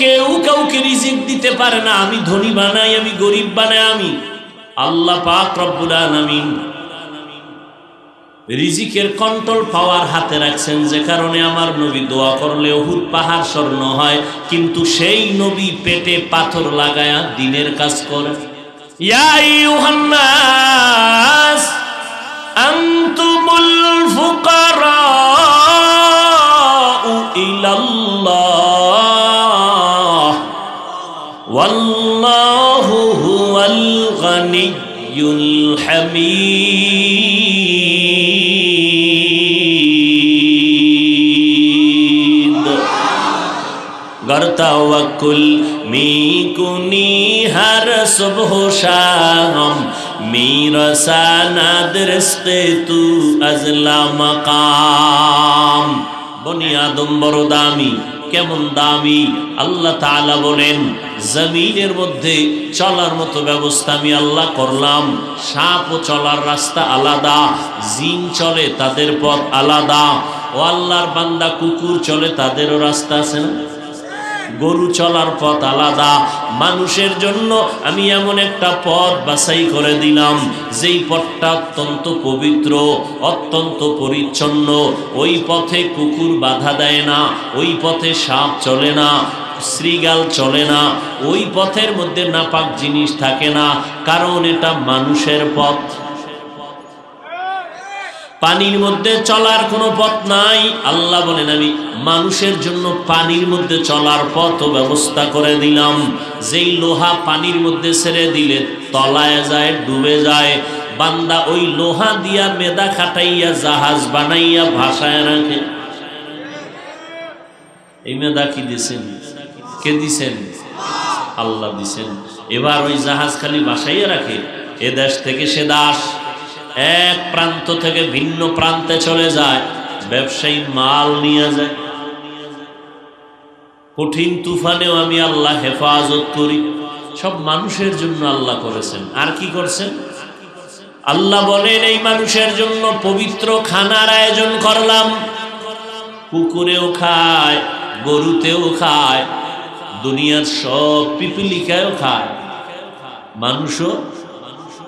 কেউ কাউকে রিজিক দিতে পারে না। আমি ধনী বানাই, আমি গরিব বানাই, আমি আল্লাহ পাক রব্বুল আলামিন রিজিকের কন্ট্রোল পাওয়ার হাতে রাখছেন যে কারণে আমার নবী দোয়া করলে অহুদ পাহাড় স্বর্ণ হয়, কিন্তু সেই নবী পেটে পাথর লাগায়া দিনের কাজ করে। আনতুমুল ফুকারাউ ইলাল্লাহ। الحميد غرتا وكل ميكوني هر صبح شام میرسانا درسق تو ازلا مقام بنی آدم برو دامی কেমন দামি? আল্লাহ তালা বলেন, জমিনের মধ্যে চলার মতো ব্যবস্থা আমি আল্লাহ করলাম। সাপ ও চলার রাস্তা আলাদা, জিন চলে তাদের পথ আলাদা। ও আল্লাহর বান্দা কুকুর চলে তাদেরও রাস্তা আছে না? গরু চলার পথ আলাদা। মানুষের জন্য আমি এমন একটা পথ বাছাই করে দিলাম, যেই পথটা অত্যন্ত পবিত্র, অত্যন্ত পরিচ্ছন্ন। ওই পথে কুকুর বাধা দেয় না, ওই পথে সাপ চলে না, শ্রীগাল চলে না। ওই পথের মধ্যে নাপাক জিনিস থাকে না, কারণ এটা মানুষের পথ। পানির মধ্যে চলার কোনো পথ নাই। আল্লাহ বলেন, আমি মানুষের জন্য পানির মধ্যে চলার পথ ব্যবস্থা করে দিলাম। যেই লোহা পানির মধ্যে ছেড়ে দিলে তলায় যায়, ডুবে যায়। বান্দা ওই লোহা দিয়া মেদা খাটাইয়া জাহাজ বানাইয়া ভাসায় রাখে। এই মেদা কি দিছেন? কে দিছেন? আল্লাহ দিছেন। এবার ওই জাহাজ খালি বাসাইয়া রাখে। এ দেশ থেকে সে দাস। এক প্রান্ত থেকে ভিন্ন প্রান্তে চলে যায়, ব্যবসায়ী মাল নিয়ে যায়। কঠিন তুফানেও আমি আল্লাহ হেফাজত করি। সব মানুষের জন্য আল্লাহ করেছেন। আর কি করছেন? আল্লাহ বলেন, এই মানুষের জন্য পবিত্র খানার আয়োজন করলাম। কুকুরেও খায়, গরুতেও খায়, দুনিয়ার সব পিপিলিকায়ও খায়। মানুষও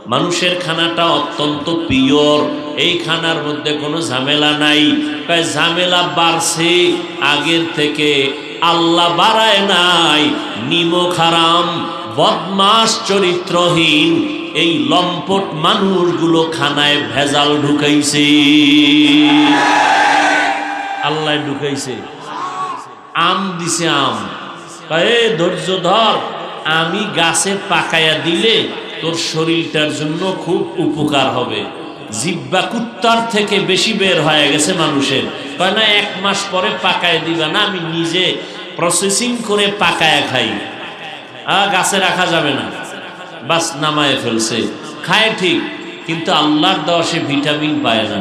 মানুষের খানাটা অত্যন্ত পিওর। এই খানার মধ্যে কোনো ঝামেলা নাই। কয়, ঝামেলা বাড়ছে, আগের থেকে আল্লাহ বাড়ায় নাই। নিমো খারাম বদমাস চরিত্রহীন। এই লম্পট মানুষগুলো খানায় ভেজাল ঢুকাইছে। আল্লাহ ঢুকাইছে। আম দিছে আম। ধৈর্য ধর, আমি গাছে পাকায়া দিলে তোর শরীরটার জন্য খুব উপকার হবে। জিব্বা কুত্তার থেকে বেশি বের হয়ে গেছে মানুষের। কয় না, এক মাস পরে পাকায় দিবা না, আমি নিজে প্রসেসিং করে পাকায়া খাই। গাছে রাখা যাবে না। বাস নামায় ফেলছে। খায় ঠিক, কিন্তু আল্লাহর দেওয়া সে ভিটামিন পায় না।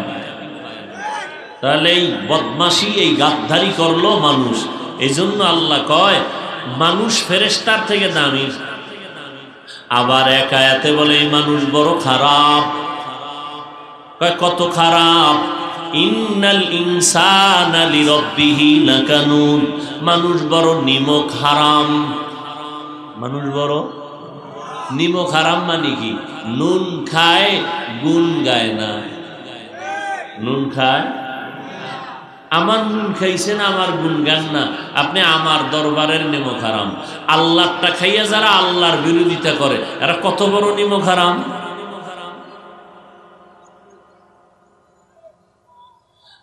তাহলে এই বদমাসি এই গাদ্দারি করল মানুষ। এই জন্য আল্লাহ কয়, মানুষ ফেরেস্তার থেকে দামি আবার এক আয়াতে বলে এই মানুষ বড় খারাপ। কত খারাপ। ইন্নাল ইনসানা লিরাব্বিহি লাকানুন। মানুষ বড় নিমক হারাম। মানুষ বড় নিমক হারাম মানে কি? নুন খায়, গুণ গায় না। নুন খায় আমার নুন খাইছেন, আমার গুণ গান না। আপনি আমার দরবারের নিমক হারাম আল্লাহটা খাইয়া যারা আল্লাহর বিরোধিতা করে, এরা কত বড় নিমক হারাম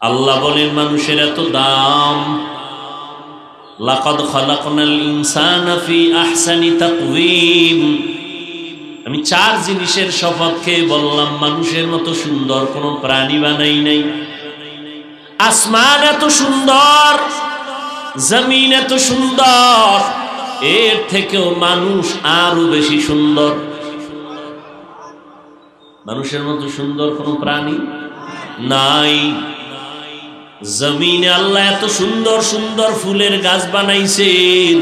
আল্লাহ বলেন, মানুষের এত দাম। আমি চার জিনিসের শপথ খেয়ে বললাম, মানুষের মতো সুন্দর কোনো প্রাণী বানাই নাই। আসমান এত সুন্দর, জমিন এত সুন্দর, এর থেকেও মানুষ আরও বেশি সুন্দর। মানুষের মতো সুন্দর কোনো প্রাণী নাই। জমিনে আল্লাহ এত সুন্দর সুন্দর ফুলের গাছ বানাইছেন।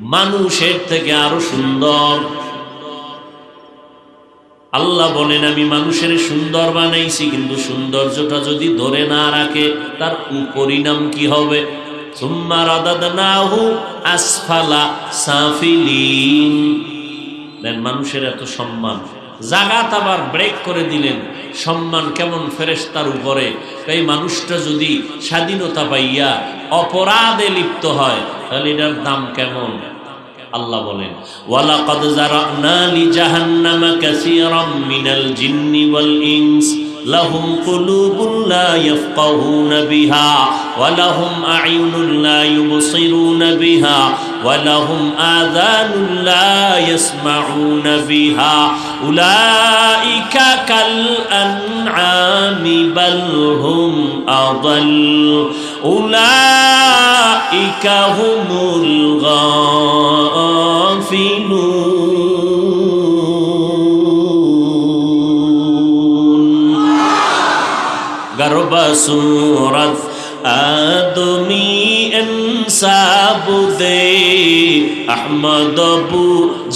মানুষের থেকে আরও সুন্দর। আল্লাহ বলেন, আমি মানুষের সুন্দর বানাইছি, কিন্তু সৌন্দর্যটা যদি ধরে না রাখে, তার পরিণাম কি হবে? দেন মানুষের এত সম্মান। জাগাত আবার ব্রেক করে দিলেন। সম্মান কেমন ফেরেস্তার উপরে? এই মানুষটা যদি স্বাধীনতা পাইয়া অপরাধে লিপ্ত হয়, তাহলে এটার দাম কেমন? আল্লাহ বলেন, ওয়ালাকাদ জারানা লি জাহান্নামা কাসীরাম মিনাল জিন্নি ওয়াল ইনস, লাহুম কুলুবুন লা ইয়াফকাহুনা বিহা, ওয়া লাহুম আ'য়ুনুন লা ইউবসিরুনা বিহা, ওয়া লাহুম আযানুন লা ইয়াসমাউনা বিহা, উলাইকা কাল আনআমি বাল হুম আদাল, উলাইকা হুমুল গাফিলুন सूरत आदमी इंसाबुदे अहमद अबू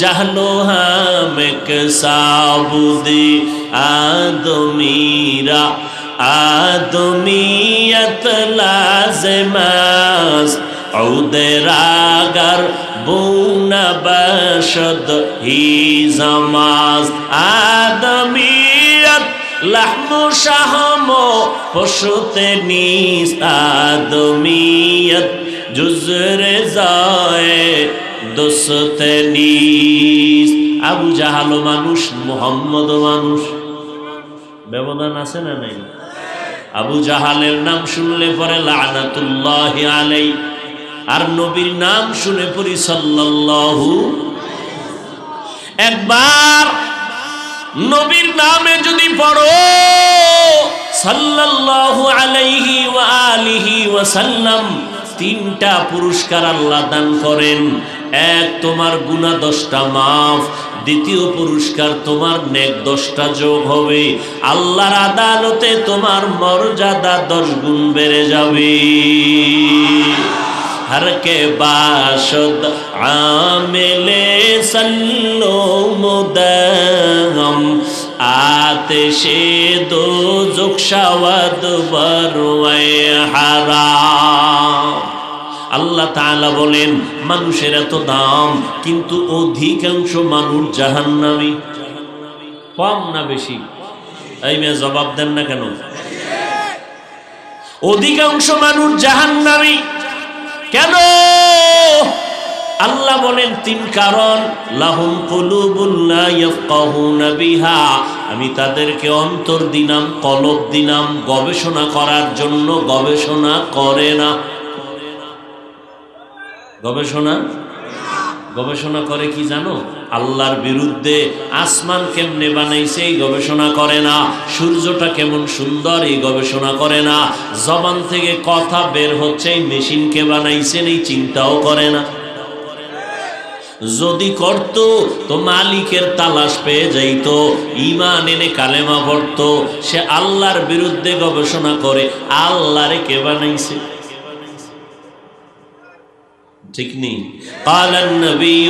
जहलो हमेक साबुदे आदमीरा आदमियत लाजमास औदरागर بون بشد هی زماز آدمی লাহমু শাহম পশুতে নিস আদমিয়ত যায় দোষতে নিস আবু জাহাল মানুষ, মোহাম্মদ মানুষ। ব্যবধান আছে না নাই? আবু জাহালের নাম শুনলে পরে লানাতুল্লাহ আলাই আর নবীর নাম শুনে পড়ি সাল্লাল্লাহু, একবার নবীর নামে যদি পড়ো, সাল্লাল্লাহু আলাইহি ওয়া আলিহি ওয়া সাল্লাম তিনটা পুরস্কার আল্লাহ দান করেন। এক, তোমার গুণা দশটা মাফ। দ্বিতীয় পুরস্কার, তোমার নেক দশটা যোগ হবে। আল্লাহর আদালতে তোমার মর্যাদা দশ গুণ বেড়ে যাবে। ہر کے باشد عامل سلو مدہم آتش دو زکشود بروی حرام আল্লাহ তালা বলেন মানুষের এত দাম কিন্তু অধিকাংশ মানুষ জাহান্নামি কম না বেশি এই মেয়ে জবাব দেন না কেন অধিকাংশ মানুষ জাহান্নামী কেন? আল্লাহ বলেন, তিন কারণ। লাহুম বিহা। আমি তাদেরকে অন্তর দিনাম কলব দিনাম গবেষণা করার জন্য গবেষণা করে না। গবেষণা? গবেষণা করে কি জানো? আল্লাহর বিরুদ্ধে আসমান কেমনে বানাইছে এই গবেষণা করে না। সূর্যটা কেমন সুন্দর এই গবেষণা করে না। জবান থেকে কথা বের হচ্ছে, এই মেশিনকে বানাইছেন এই চিন্তাও করে না। যদি করত, তো মালিকের তালাশ পেয়ে যাইতো ইমান এনে কালেমা পড়ত। সে আল্লাহর বিরুদ্ধে গবেষণা করে, আল্লাহরে কে বানাইছে? ঠিক নেই قال النبي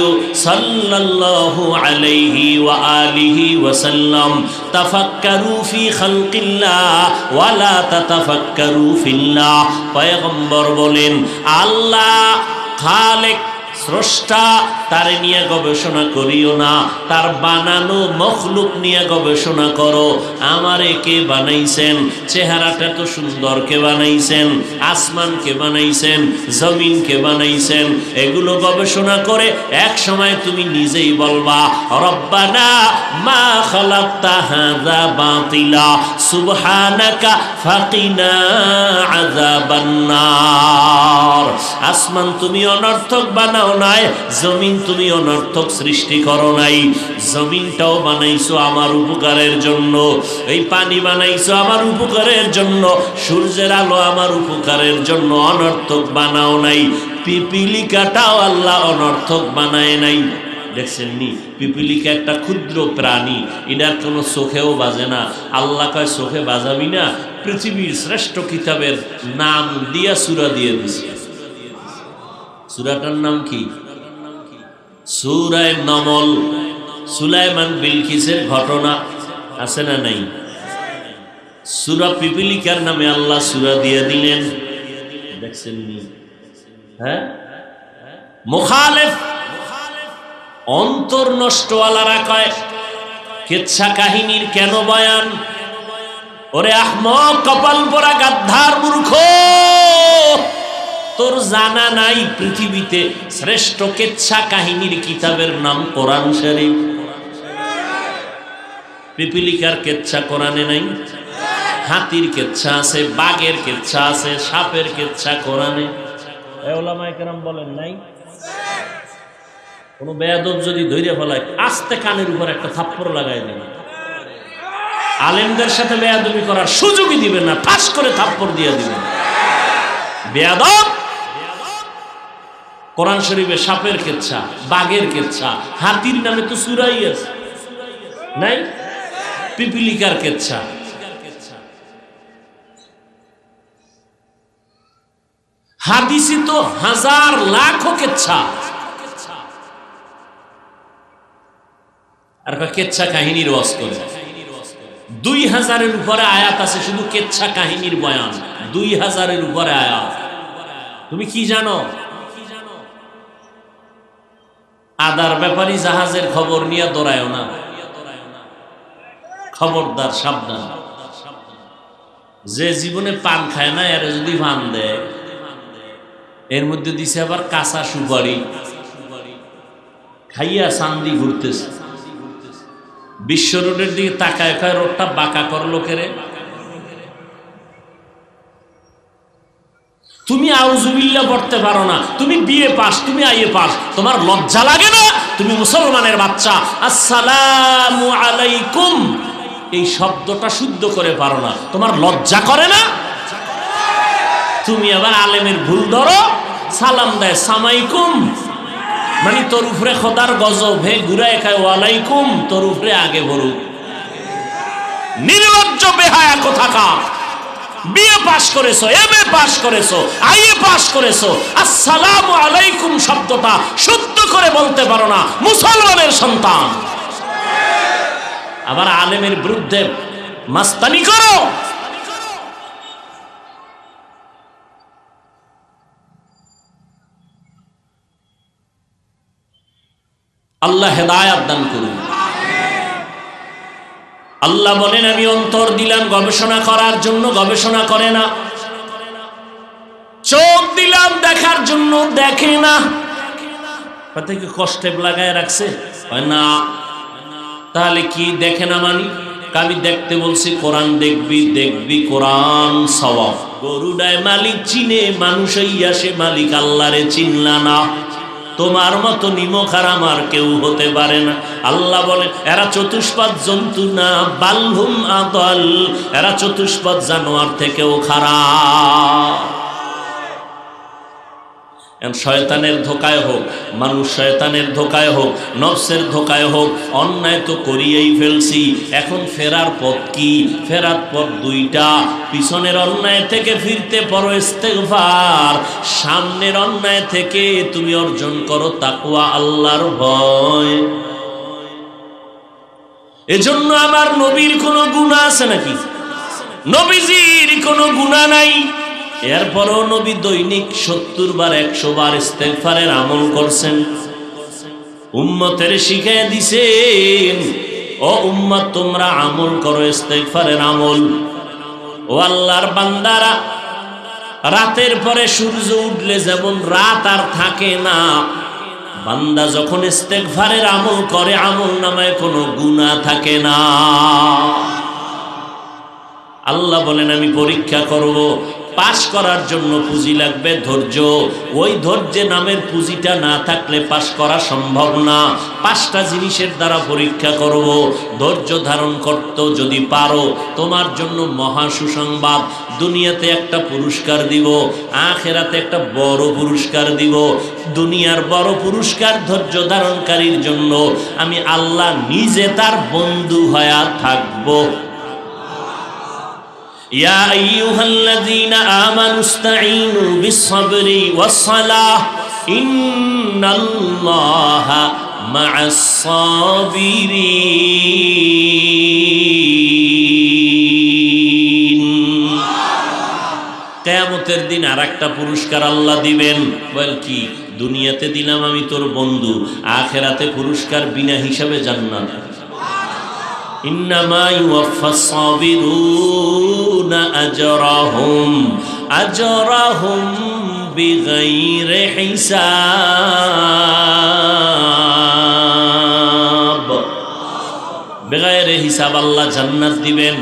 صلى الله عليه وآله وسلم تفكروا في خلق الله ولا تتفكروا في الله পয়গম্বর বলেন আল্লাহ খালেক স্রষ্টা তারে নিয়ে গবেষণা করিও না, তার বানানো মখলুক নিয়ে গবেষণা করো। আমারে কে বানাইছেন? চেহারাটা তো সুন্দর কে বানাইছেন? আসমান কে বানাইছেন? জমিন কে বানাইছেন? এগুলো গবেষণা করে এক সময় তুমি নিজেই বলবা, রব্বানা মা খালাকতা হাযা বাতিলা, সুবহানাকা ফাকিনা আযাবান নার। আসমান তুমি অনর্থক বানাও নাই, জমিন তুমি অনর্থক সৃষ্টি করো নাই। জমিনটাও বানাইছো আমার উপকারের জন্য। এই পানি বানাইছো আমার উপকারের জন্য। সূর্যের আলো আমার উপকারের জন্য। অনর্থক বানাও নাই। পিপিলিকাটাও আল্লাহ অনর্থক বানায় নাই। দেখছেন নি? পিপিলিকা একটা ক্ষুদ্র প্রাণী। এটার কোনো চোখেও বাজে না। আল্লাহ কয়, চোখে বাজাবি না? পৃথিবীর শ্রেষ্ঠ কিতাবের নাম দিয়া সুরা দিয়ে দিছে। সুরাটার নাম কি? সুরায় নমল। সুলাইমান বিলকিসের ঘটনা আছে না নাই? সুরা পিপিলিকার নামে আল্লাহ সুরা দিয়ে দিলেন। দেখছেন হ্যাঁ? মুখালেফ অন্তর নষ্টওয়ালারা কয়, কেচ্ছা কাহিনীর কেন বয়ান? ওরে আহমক কপাল পরা গাদ্ধার মূর্খ! তোর জানা নাই পৃথিবীতে শ্রেষ্ঠ কেচ্ছা কাহিনীর কিতাবের নাম কোরআন শরীফ? পিপিলিকার কেচ্ছা কোরআনে নাই? হাতির কেচ্ছা আছে, বাঘের কেচ্ছা আছে, সাপের কেচ্ছা কোরআনে। বলেন, নাই। কোনো বেয়াদব যদি ধৈর্য ফেলায়, আস্তে কানের উপর একটা থাপ্পড় লাগাই দেবে। আলেমদের সাথে বেয়াদবি করার সুযোগই দিবেন না, ঠাস করে থাপ্পড় দিয়ে দিবেন বেয়াদব কোরআন শরীফে সাপের কেচ্ছা, বাঘের কেচ্ছা, হাতির নামে তো সুরাই আছে। নাই? পিপিলিকার কেচ্ছা। তো হাজার কেচ্ছা। আর কেচ্ছা কাহিনীর করে। দুই হাজারের উপরে আয়াত আছে, শুধু কেচ্ছা কাহিনীর বয়ান। দুই হাজারের উপরে আয়াত। তুমি কি জানো? আদার ব্যাপারী জাহাজের খবর নিয়ে দৌড়ায় না। খবরদার সাবধান। যে জীবনে পান খায় না, এর যদি ভান দেয়, এর মধ্যে দিছে আবার কাঁচা সুপারি। খাইয়া চান্দি ঘুরতেছে। বিশ্ব রোডের দিকে তাকায় খায় রোডটা বাঁকা কর লোকেরে তুমি আউজুবিল্লা পড়তে পারো না, তুমি বিয়ে পাস, তুমি আইয়ে পাস, তোমার লজ্জা লাগে না? তুমি মুসলমানের বাচ্চা। আসসালামু আলাইকুম। এই শব্দটা শুদ্ধ করে পারো না। তোমার লজ্জা করে না? তুমি আবার আলেমের ভুল ধরো। সালাম দেয় সামাইকুম মানে তোর উপরে খোদার গজব, হে ঘুরায় খায়, ওয়ালাইকুম। তোর উপরে আগে বলুক। নির্লজ্জ বেহায়া কোথাকা বিয়ে পাস করেছ এম এ পাস করেছ আইএ পাস করেছ। আসসালামু আলাইকুম শব্দটা শুদ্ধ করে বলতে পারো না, মুসলমানের সন্তান। আবার আলেমের বিরুদ্ধে মাস্তানি করো। আল্লাহ হেদায়াত দান করুন। আল্লাহ বলেন, আমি অন্তর দিলাম গবেষণা করার জন্য, গবেষণা করে না। চোখ দিলাম দেখার জন্য, দেখে না। কথা কি কষ্টে লাগায় রাখছে? না। তাহলে কি দেখে না মানি? আমি দেখতে বলছি, কোরআন দেখবি দেখবি কোরআন সওয়াব। গরুডায় মালিক চিনে, মানুষ সে মালিক আল্লাহরে চিনলা না। তোমার মতো নিমক আর আমার কেউ হতে পারে না। আল্লাহ বলে এরা চতুষ্পাদ জন্তু না, বাল্হুম আদল। এরা চতুষ্পদ জানোয়ার থেকেও খারাপ। শয়তানের ধোকায় হোক, মানুষ শয়তানের ধোকায় হোক, নফসের ধোকায় হোক, অন্যায় তো করিয়েই ফেলছি। এখন ফেরার পথ কি? ফেরার পথ দুইটা। পিছনের অন্যায় থেকে ফিরতে পারো ইস্তেগফার। সামনের অন্যায় থেকে তুমি অর্জন করো তাকুয়া আল্লাহর ভয়। এজন্য আমার নবীর কোনো গুণা আছে নাকি? নবীজির কোনো গুণা নাই। এরপরও নবী দৈনিক সত্তর বার, একশো বার ইস্তেগফারের আমল করছেন। উম্মতের শিখাই দিছেন, ও উম্মত, তোমরা আমল করো ইস্তেগফারের আমল। ও আল্লাহর বান্দারা, রাতের পরে সূর্য উঠলে যেমন রাত আর থাকে না, বান্দা যখন ইস্তেগফারের আমল করে, আমল নামায় কোনো গুনাহ থাকে না। আল্লাহ বলেন, আমি পরীক্ষা করব পাশ করার জন্য পুঁজি লাগবে, ধৈর্য। ওই ধৈর্যে নামের পুঁজিটা না থাকলে পাশ করা সম্ভব না। পাঁচটা জিনিসের দ্বারা পরীক্ষা করব। ধৈর্য ধারণ করতে যদি পারো, তোমার জন্য মহা সুসংবাদ। দুনিয়াতে একটা পুরস্কার দিব, আখেরাতে একটা বড় পুরস্কার দিব। দুনিয়ার বড় পুরস্কার ধৈর্য ধারণকারীর জন্য। আমি আল্লাহ নিজে তার বন্ধু হয়া থাকব। ইয়া আইয়ুহাল্লাযীনা আমানু ইসতাঈনু বিস-সাবরি ওয়াস-সালাহ, ইন্নাল্লাহা মা'আস সাবিরিন কিয়ামতের দিন আরেকটা পুরস্কার আল্লাহ দিবেন। বল কি? দুনিয়াতে দিলাম আমি তোর বন্ধু, আখেরাতে পুরস্কার বিনা হিসাবে জান্নাত। ইন্নামা ইউয়াফাস সাবিরুনা আজরাহুম আজরাহুম বিগাইরি হিসাব। বেগায়ের হিসাব আল্লাহ জান্নাত দিবেন।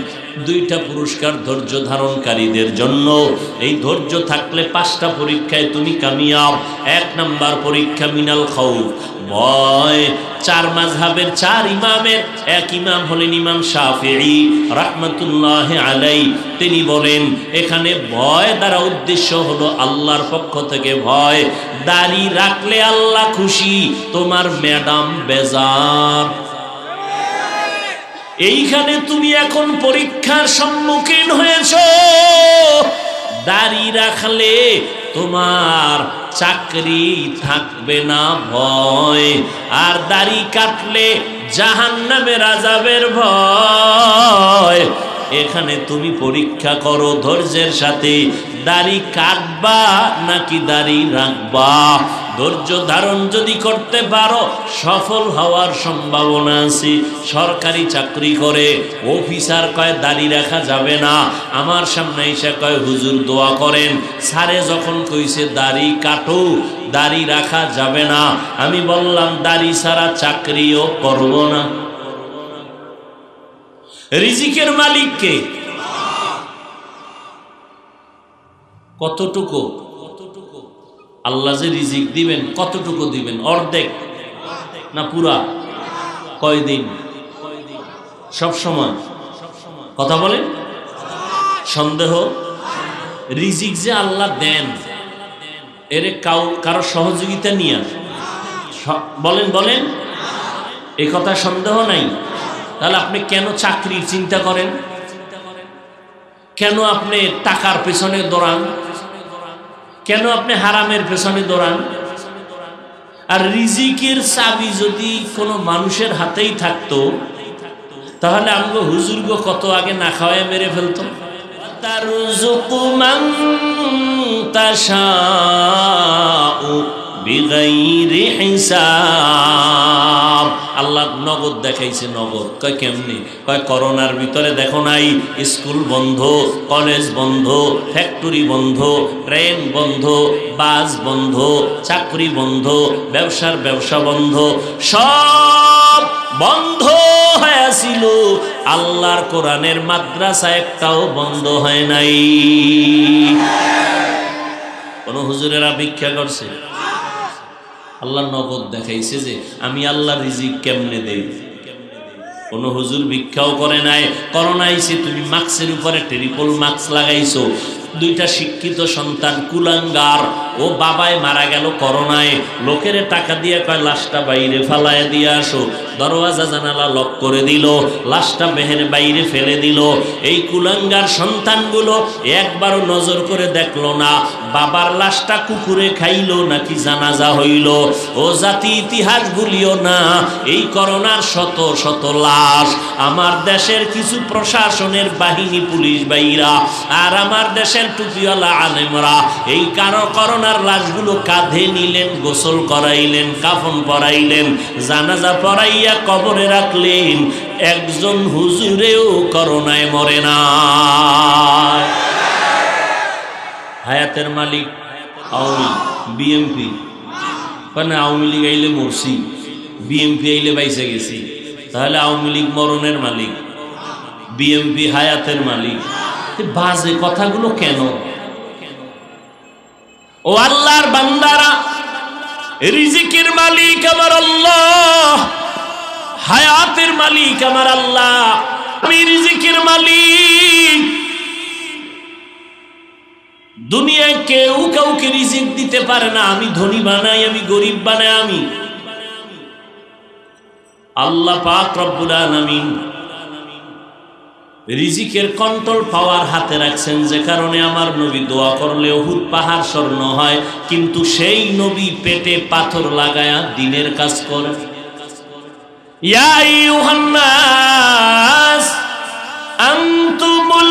দুইটা পুরস্কার ধৈর্য ধারণকারীদের জন্য। এই ধৈর্য থাকলে পাঁচটা পরীক্ষায় তুমি কামিয়াব। এক নাম্বার পরীক্ষা মিনাল খৌফ ভয়। চার মাঝহাবের চার ইমামের। এক ইমাম হলেন ইমাম শাফিঈ রাহমাতুল্লাহ আলাই তিনি বলেন, এখানে ভয় দ্বারা উদ্দেশ্য হলো আল্লাহর পক্ষ থেকে ভয়। দাড়ি রাখলে আল্লাহ খুশি। তোমার ম্যাডাম বেজার। এইখানে তুমি এখন পরীক্ষার সম্মুখীন হয়েছ। দাড়ি রাখলে তোমার চাকরি থাকবে না ভয়। আর দাড়ি কাটলে জাহান নামের আজাবের ভয়। এখানে তুমি পরীক্ষা করো ধৈর্যের সাথে। দাড়ি কাটবা নাকি দাড়ি রাখবা? ধৈর্য ধারণ যদি করতে পারো, সফল হওয়ার সম্ভাবনা আছে। সরকারি চাকরি করে অফিসার কয়, দাড়ি রাখা যাবে না। আমার সামনে এসে কয়, হুজুর দোয়া করেন। সারে যখন কইছে, দাড়ি কাটো, দাড়ি রাখা যাবে না। আমি বললাম, দাড়ি ছাড়া চাকরিও করব না। রিজিকের মালিককে কতটুকু আল্লাহ যে রিজিক দিবেন, কতটুকু দিবেন? অর্ধেক না পুরা? কয়দিন? সব সময়। কথা বলেন? সন্দেহ? রিজিক যে আল্লাহ দেন, এর কাউ কারও সহযোগিতা নিয়ে। বলেন বলেন। এই কথা সন্দেহ নাই। তাহলে আপনি কেন চাকরির চিন্তা করেন? কেন আপনি টাকার পেছনে দৌড়ান? কেন আপনি হারামের পেছনে দৌড়ান? আর রিজিকের চাবি যদি কোনো মানুষের হাতেই থাকতো, তাহলে আমগো হুজুরগো কত আগে না খাওয়ায় মেরে ফেলতো? তার বিগাইরি হিসাব। আল্লাহ নগদ দেখাইছে নগদ। কয় কেমনি? কয়, করোনার ভিতরে দেখো নাই, স্কুল বন্ধ, কলেজ বন্ধ, ফ্যাক্টরি বন্ধ, ট্রেন বন্ধ, বাস বন্ধ, চাকরি বন্ধ, ব্যবসার ব্যবসা বন্ধ, সব বন্ধ হয়েছিল। আল্লাহর কোরআনের মাদ্রাসা একটাও বন্ধ হয় নাই। কোন হুজুরেরা ভিক্ষা করছে? আল্লাহ নগদ দেখাইছে যে আমি আল্লাহ রিজিক কেমনে দেই? কোন হুজুর ভিক্ষাও করে নাই, করোনা তুমি মাস্কের উপরে ট্রিপল মাস্ক লাগাইছো। দুইটা শিক্ষিত সন্তান কুলাঙ্গার। ও বাবায় মারা গেল করোনায়। লোকের টাকা দিয়ে কয়, লাশটা বাইরে ফালায় দিয়ে আসো। দরওয়াজা জানালা লক করে দিল। লাশটা মেহের বাইরে ফেলে দিল। এই কুলাঙ্গার সন্তানগুলো একবারও নজর করে দেখল না। বাবার লাশটা কুকুরে খাইলো নাকি জানাজা হইল। ও জাতি ইতিহাস ভুলিও না। এই করোনার শত শত লাশ। আমার দেশের কিছু প্রশাসনের বাহিনী, পুলিশ বাইরা। আর আমার দেশের টুপিওয়ালা আলেমরা এই কারও করোনার লাশগুলো কাঁধে নিলেন, গোসল করাইলেন, কাফন পরাইলেন, জানাজা পরাইয়া কবরে রাখলেন, একজন হুজুরেও করোনায় মরে না। হায়াতের মালিক, আওয়ামী বিএমপি মানে আওয়ামী লীগ আইলে মরছি, বিএমপি আইলে বাইসে গেছি, তাহলে আওয়ামী লীগ মরণের মালিক, বিএমপি হায়াতের মালিক। বাজে কথাগুলো কেন? ও আল্লাহর বান্দারা, রিজিকের মালিক আমার আল্লাহ, হায়াতের মালিক আমার আল্লাহ, আমি রিজিকের মালিক। দুনিয়ায় কেউ কাউকে রিজিক দিতে পারে না, আমি ধনী বানাই, আমি গরিব বানাই, আমি। আল্লাহ পাক রব্বুল আলামিন রিজিকের কন্ট্রোল পাওয়ার হাতে রাখছেন, যে কারণে আমার নবী দোয়া করলে অহুদ পাহাড় স্বর্ণ হয়, কিন্তু সেই নবী পেটে পাথর লাগায়া দিনের কাজ করে। ইয়া আইয়ুহান নাস, আনতুমুল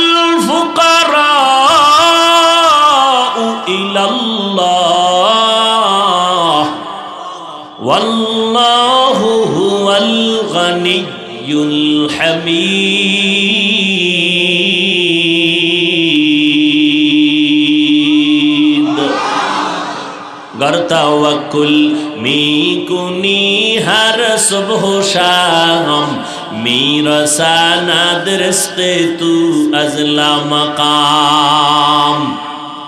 گر توکل می کنی هر صبح و شام می رساند رزق تو از مقام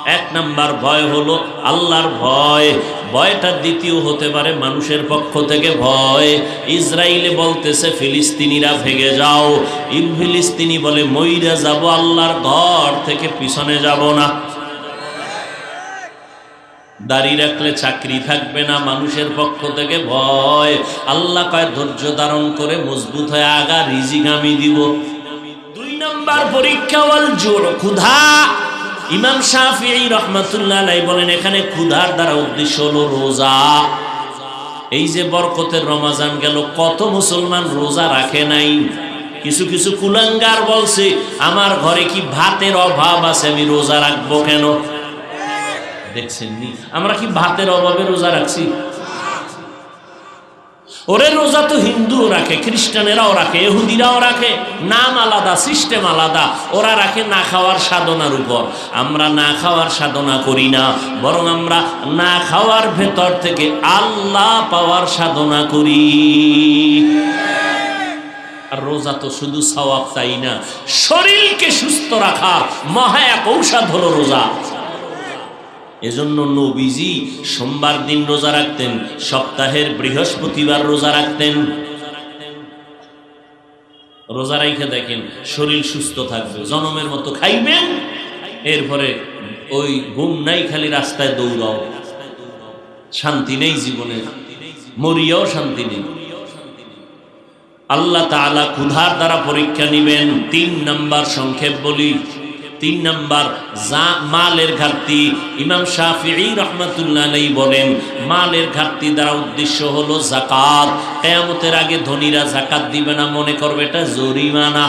এক নাম্বার ভয় হলো আল্লাহর ভয় ভয়টা দ্বিতীয় হতে পারে মানুষের পক্ষ থেকে ভয় ইসরায়েলে বলতেছে ফিলিস্তিনিরা ভেগে যাও ইল ফিলিস্তিনি বলে মইরা যাব আল্লাহর ঘর থেকে পিছনে যাব না দাড়ি রাখলে চাকরি থাকবে না, মানুষের পক্ষ থেকে ভয়। আল্লাহ কয়, ধৈর্য ধারণ করে মজবুত হয়ে আগা, রিজিক আমি দিব। দুই নম্বর পরীক্ষা, ওয়াল জোর, ক্ষুধা। ইমাম শাফি রহমাতুল্লাহ বলেন, এখানে ক্ষুধার দ্বারা উদ্দেশ্য হলো রোজা। এই যে বরকতের রমাজান গেল, কত মুসলমান রোজা রাখে নাই। কিছু কিছু কুলাঙ্গার বলছে, আমার ঘরে কি ভাতের অভাব আছে, আমি রোজা রাখব কেন? দেখছেন নি আমরা কি ভাতের অভাবে রোজা রাখছি? ওরে রোজা তো হিন্দুও রাখে, খ্রিস্টানেরাও রাখে এহুদিরাও রাখে, নাম আলাদা, সিস্টেম আলাদা। ওরা রাখে না খাওয়ার সাধনার উপর। আমরা না খাওয়ার সাধনা করি না, বরং আমরা না খাওয়ার ভেতর থেকে আল্লাহ পাওয়ার সাধনা করি। আর রোজা তো শুধু সওয়াব তাই না, শরীরকে সুস্থ রাখা মহা এক ঔষধ হলো রোজা। এজন্য নবীজি সোমবার দিন রোজা রাখতেন, সপ্তাহের বৃহস্পতিবার রোজা রাখতেন। রোজা রাইখে দেখেন, শরীর সুস্থ থাকবে, জনমের মতো খাইবেন। এরপরে ওই ঘুম নাই, খালি রাস্তায় দৌড়াও। শান্তি নেই জীবনে, মরিয়াও শান্তি নেই। আল্লাহ তাআলা ক্ষুধার দ্বারা পরীক্ষা নিবেন। তিন নাম্বার সংক্ষেপ বলি তিন নাম্বার, যা মালের ঘাটতি। ইমাম শাফিঈ রহমাতুল্লাহ আলাইহি বলেন, মালের ঘাটতি দ্বারা উদ্দেশ্য হলো জাকাত কেয়ামতের আগে ধনীরা জাকাত দিবে না, মনে করবে এটা জরিমানা।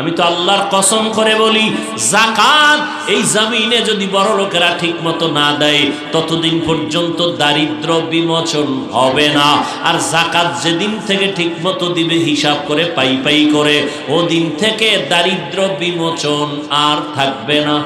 আমি তো আল্লাহর কসম করে বলি জাকাত এই জমিনে যদি বড় লোকেরা ঠিক মতো না দেয়, ততদিন পর্যন্ত দারিদ্র বিমোচন হবে না। আর জাকাত যেদিন থেকে ঠিক মতো দিবে, হিসাব করে পাই পাই করে, ওদিন থেকে দারিদ্র বিমোচন আর থাকবে না।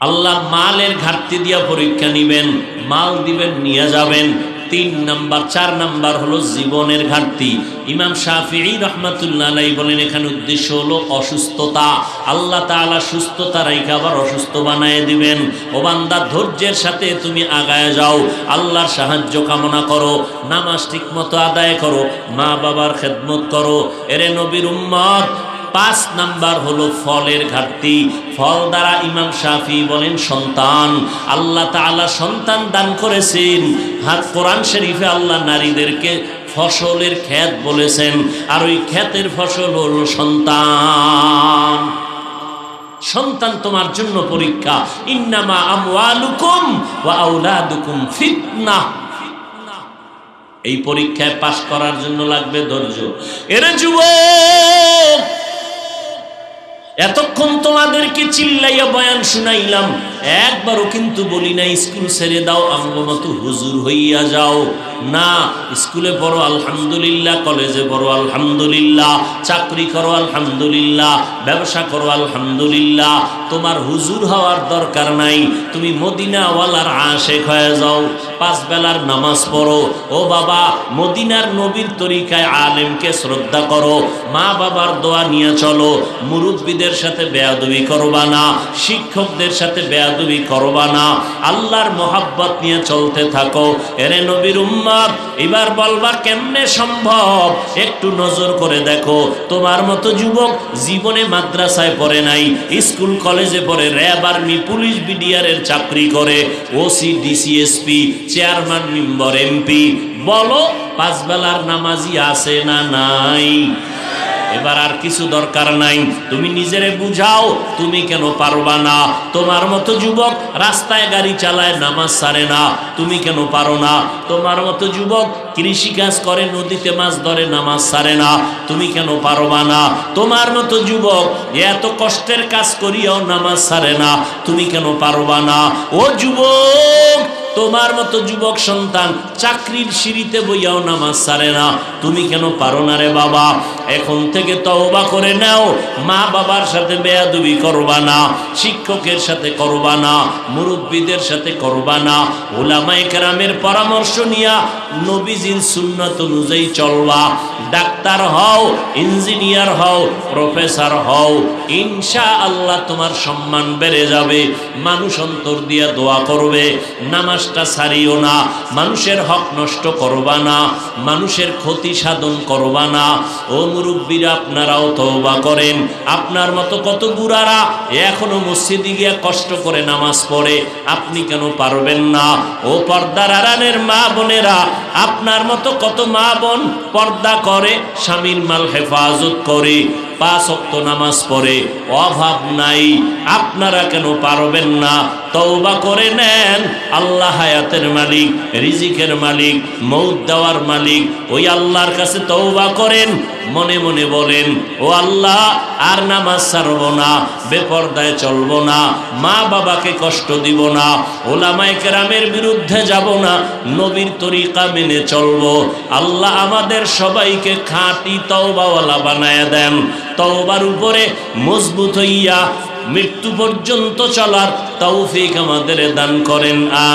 আল্লাহ মালের ঘাটতি দিয়া পরীক্ষা নিবেন, মাল দিবেন, নিয়ে যাবেন। তিন নাম্বার, চার নাম্বার হলো জীবনের ঘাটতি। ইমাম শাফি রহমাতুল্লাহ বলেন, এখানে উদ্দেশ্য হলো অসুস্থতা। আল্লাহ তাআলা সুস্থতা রাইখে আবার অসুস্থ বানায় দিবেন। ও বান্দা, ধৈর্যের সাথে তুমি আগায় যাও। আল্লাহর সাহায্য কামনা করো, নামাজ ঠিক মতো আদায় করো মা বাবার খেদমত করো। এরে নবীর উম্মত পাঁচ নাম্বার হলো ফলের ঘাটতি। ফল দ্বারা ইমাম শাফি বলেন, সন্তান, আল্লাহ তাআলা সন্তান দান করেছেন। হাত কোরআন শরীফে আল্লাহ নারীদেরকে ফসলের ক্ষেত বলেছেন। আর ওই ক্ষেতের ফসল হলো সন্তান। সন্তান তোমার জন্য পরীক্ষা। ইন্নামা আমওয়ালুকুম ওয়া ফিতনা। এই পরীক্ষায় পাশ করার জন্য লাগবে ধৈর্য। এরে যুবক এতক্ষণ তোমাদেরকে চিল্লাইয়া বয়ান শুনাইলাম, একবারও কিন্তু বলি না স্কুল ছেড়ে দাও আঙ্গ মতো হুজুর হইয়া যাও। না, স্কুলে পড়ো, আলহামদুলিল্লাহ, কলেজে পড়ো, আলহামদুলিল্লাহ, চাকরি করো, আলহামদুলিল্লাহ, ব্যবসা করো, আলহামদুলিল্লাহ। তোমার হুজুর হওয়ার দরকার নাই, তুমি মদিনাওয়ালার আশেক হয়ে যাও। পাঁচ বেলার নামাজ পড়ো। ও বাবা, মদিনার নবীর তরিকায় আলেমকে শ্রদ্ধা করো। মা বাবার দোয়া নিয়ে চলো। মুরব্বীদের সাথে বেয়াদবি করবা না। শিক্ষকদের সাথে বেয়াদবি করবা না। আল্লাহর মোহাব্বত নিয়ে চলতে থাকো। এরে নবীর উম্মাদ এবার বলবা কেমনে সম্ভব? একটু নজর করে দেখো। তোমার মতো যুবক জীবনে মাদ্রাসায় পড়ে নাই, স্কুল কলেজে পড়ে, র্যাব আর্মি, পুলিশ বিডিআরের চাকরি করে, OC DCSP chairman, member, MP, বলো পাঁচ বেলার নামাজি আছে না নাই? এবার আর কিছু দরকার নাই। তুমি নিজেরে বুঝাও, তুমি কেন পারবা না? তোমার মতো যুবক রাস্তায় গাড়ি চালায় নামাজ সারে না। তুমি কেন পারো না? তোমার মতো যুবক কৃষি কাজ করে, নদীতে মাছ ধরে, নামাজ সারে না। তুমি কেন পারবা না? তোমার মতো যুবক এত কষ্টের কাজ করিয়াও নামাজ সারে না। তুমি কেন পারবা না? ও যুবক তোমার মতো যুবক সন্তান চাকরির সিঁড়িতে বইয়াও নামাজ সারে না। তুমি কেন পারো না রে বাবা? এখন থেকে তওবা করে নাও। মা বাবার সাথে বেয়াদুবি করবা না। শিক্ষকের সাথে করবা না। মুরব্বীদের সাথে করবা না। ওলামাই কেরামের পরামর্শ নিয়া নবীজির সুন্নত অনুযায়ী চলবা। ডাক্তার হও, ইঞ্জিনিয়ার হও, প্রফেসর হও। ইনশা আল্লাহ তোমার সম্মান বেড়ে যাবে। মানুষ অন্তর দিয়া দোয়া করবে। নামাজটা সারিও না, মানুষের হক নষ্ট করবা না, মানুষের ক্ষতি সাধন করবা না। ও মুরব্বীরা, আপনারাও তওবা করেন। আপনার মতো কত বুড়ারা এখনও মসজিদে গিয়া কষ্ট করে নামাজ পড়ে, আপনি কেন পারবেন না? ও পর্দার আরানের মা বোনেরা, আপনার মতো কত মা বোন পর্দা করে, স্বামীর মাল হেফাজত করে। পাঁচ অক্ত নামাজ পড়ে, অভাব নাই, আপনারা কেন পারবেন না? তৌবা করে নেন, আল্লাহ হায়াতের মালিক, রিজিকের মালিক মৌত দেওয়ার মালিক, ওই আল্লাহর কাছে তৌবা করেন মনে মনে বলেন, ও আল্লাহ, আর নামাজ ছাড়ব না, বেপর্দায় চলব না, মা বাবাকে কষ্ট দিব না ওলামাই কেরামের বিরুদ্ধে যাব না, নবীর তরিকা মেনে চলব। আল্লাহ আমাদের সবাইকে খাঁটি তওবাওয়ালা বানায় দেন। তওবার উপরে মজবুত হইয়া মৃত্যু পর্যন্ত চলার তৌফিক আমাদের দান করেন আম